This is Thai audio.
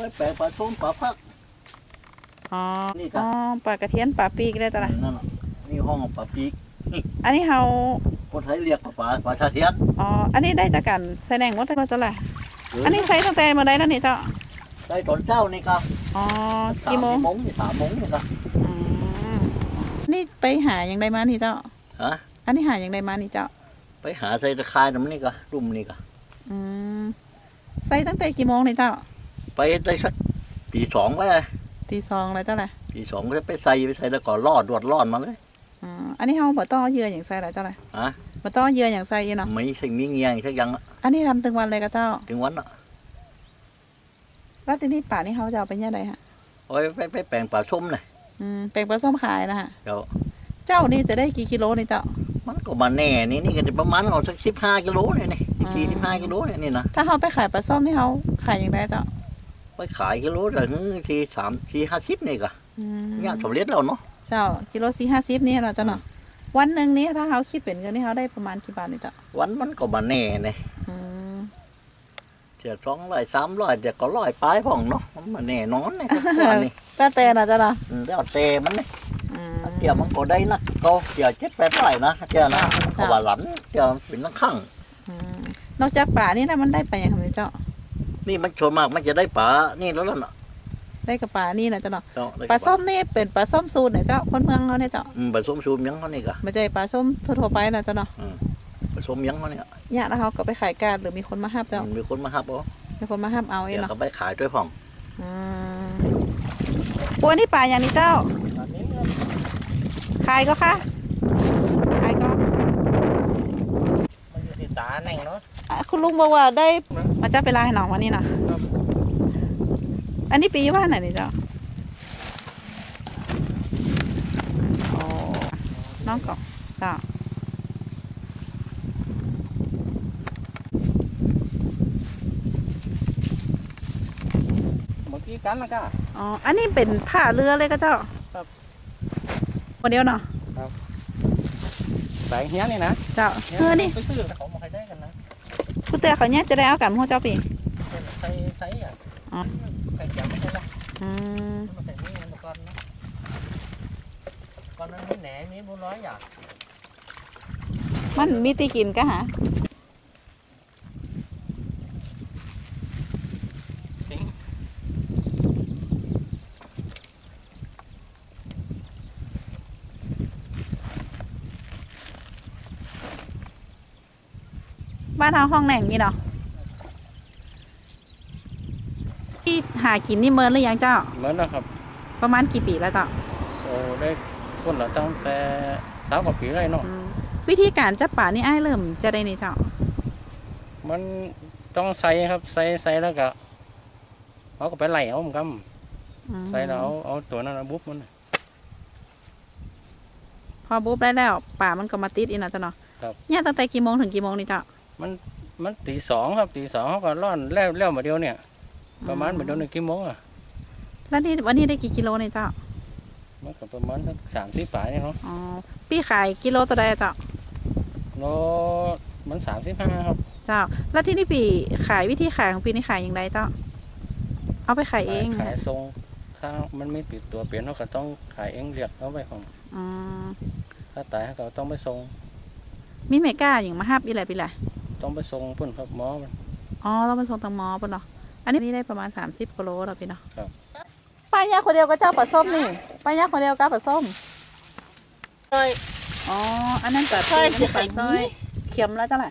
ไว้แปลงปลาส้มปลาพัก อ๋อนี่ครับอ๋อปลากระเทียนปลาปีกได้ตะละนั่นน่ะนี่ห้องปลาปีกอันนี้เฮาคนไทยเรียกปลาปลาปลาชาเทียนอ๋ออันนี้ได้จากกันแสดงว่าตะละอันนี้ใช้ตั้งแต่เมื่อใดแล้วนี่เจ้าได้ตอนเช้านี่ครับอ๋อสามกี่โมงโมงนี่สามโมงนี่ครับอืมนี่ไปหาอย่างใดมานี่เจ้า ฮะอันนี้หาอย่างใดมานี่เจ้า ไปหาใส่ตะคายน้ำนี่ก็รุ่มนี่ก็อืมใส่ตั้งแต่กี่โมงนี่เจ้า ไปได้สักตีสองไปตีสองเลยเจ้าแหละตีสองก็ไปใส่ไปใส่แล้วก็รอดรวดรอดมาเลยอ๋ออันนี้เฮาบ่ต้อเหยื่ออย่างใส่เลยเจ้าแหละฮะบ่ต้อเหยื่ออย่างใส่อีเนาะไม่ใช่มีเงียงสักอยังอะอันนี้ทำตึงวันเลยกับเจ้าถึงวันอะแล้วทีนี้ป่านี่เขาจะเอาไปเนี่ยใดฮะโอ้ยไปไปแปลงปลาส้มเลยอืมเป็นปลาส้มขายนะฮะเดี๋ยวเจ้านี่จะได้กี่กิโลนี่เจ้ามันก็มาแน่นี่นี่ก็จะประมาณเอาสักสิบห้ากิโลเนี่ยนี่สี่สิบห้ากิโลเนี่ยนี่นะถ้าเขาไปขายปลาส้มนี่เขาขายอย่างไรเจ้า ไปขายกิโลละทีสามสี่ห้าสิบนี่ก็อืมเนี่ยสำเร็จแล้วเนาะเจ้ากิโลสี่ห้าสิบนี่เนาะเจ้าเนาะวันหนึ่งนี้ถ้าเขาคิดเป็นเงินนี่เขาได้ประมาณกี่บาทนี่เจ้าวันมันก็มาแน่เนี่ยอืมเดี๋ยวสองร้อยสามร้อยเดี๋ยวก็ร้อยปลายพ่องเนาะมันมาแน่นอนเนี่ยวันนี้แต่แต่เนาะเจ้าเนาะอืมแล้วเตมันเนี่ยอืม เดี๋ยวมันก็ได้นักก็เดี๋ยวเจ็ดแปดร้อยนะเดี๋ยวนะมันก็ว่าหลันเดี๋ยวเป็นนักข้างอืมนอกจากป่านี่นะมันได้ไปอย่างไรเจ้า นี่มันชวนมากมันจะได้ปลานี่แล้วล่ะเนาะได้กับป่านี่นะเจ้าเนาะเจ้าได้ปลาส้มนี่เป็นปลาส้มสูตรไหนเจ้าคนเมืองเขาเนี่ยเจ้าอืมผสมชูมยังเขานี่ก็ไม่ใช่ปลาส้มทั่วๆไปนะเจ้าเนาะผสมยังเขาเนี่ยญาติเขาก็ไปขายการหรือมีคนมาห้ามเจ้ามันมีคนมาฮับเอามีคนมาห้ามเอาเองเดี๋ยวเนาะเขาไปขายด้วยพ่องอืมปัวนี่ป่าอย่างนี้เจ้าขายก็ค่ะ ขายก็ มันอยู่ที่ตาแน่งเนาะ อะ คุณลุงบอกว่าได้มาจะไปลาให้น้องวันนี้นะครับอันนี้ปีว่าไหนนี่เจ้าโอ้น้องก็เจ้าเมื่อกี้กันแล้วก็อ๋ออันนี้เป็นท่าเรือเลยก็เจ้าครับคนเดียวเนาะแสงเฮียนี่นะเจ้าเออนี่ไปซื้อเขาบอกให้ได้กันนะ ผู้ เตือเขาเนี่ยจะได้เอากันหัวเจ้าปีใส่ใส่อะอ๋อใส่จับไม่ได้ละอืมมันใส่นี่มันก่อนนะก่อนนั้นมีแหนมีบุร้อยอย่างมันมีตีกินก็หา บ้านทางห้องแหน่งนี่เนาะที่หากินนี่เมินหรือยังเจ้า เหมือนนะครับประมาณกี่ปีแล้วเจ้าโซได้คนละตั้งแต่สามกว่าปีเลยเนาะอืมวิธีการจับป่านี่ไอ้ายเริ่มจะได้ในเจ้า มันต้องใส่ครับใส่ใส่แล้วก็เขาก็ไปไล่เอามันกอืมำใส่แล้วเอาเอาตัวนั้นเอาบุ๊บมันพอบุ๊บได้แล้วป่ามันก็มาติดอีกนะเจ้าเนาะครับ เนี่ยตั้งแต่กี่โมงถึงกี่โมงนี่เจ้า มันตีสองครับตีสองเขาก็ร่อนแล้วแล้วมาเดียวเนี่ย ประมาณมาเดียวหนึ่งกี่โมงอะแล้วนี่วันนี้ได้กี่กิโลนี่เจ้ามันก็ประมาณสักสามสิบปลายเนี่ยเนาะอ๋อพี่ขายกิโลตัวใดอะเจ้าโลมันสามสิบห้าครับ เจ้า แล้วที่นี่ปีขายวิธีขายของปีนี่ขายอย่างไรเจ้า เอาไปขายเองขายทรงถ้ามันไม่ปิดตัวเปลี่ยนเขาก็ต้องขายเองเรียกเอาไปของอืมถ้าตายเขาก็ต้องไปส่งมีเมก้าอย่างมาฮับอีไรปีไร ต้องไปส่งพุ่นครับหมอมัน อ๋อเราเป็นส่งตังมอปะเนาะอันนี้ได้ประมาณสามสิบกิโลเราพี่เนาะครับ ป้ายาคนเดียวก็เจ้าปลาส้มนี่ป้ายาคนเดียวก็ปลาส้มใช่อ๋ออันนั้นปลาใช่ปีอันนี้ปลาไข่สร้อยเข็มแล้วเจ้าไหร่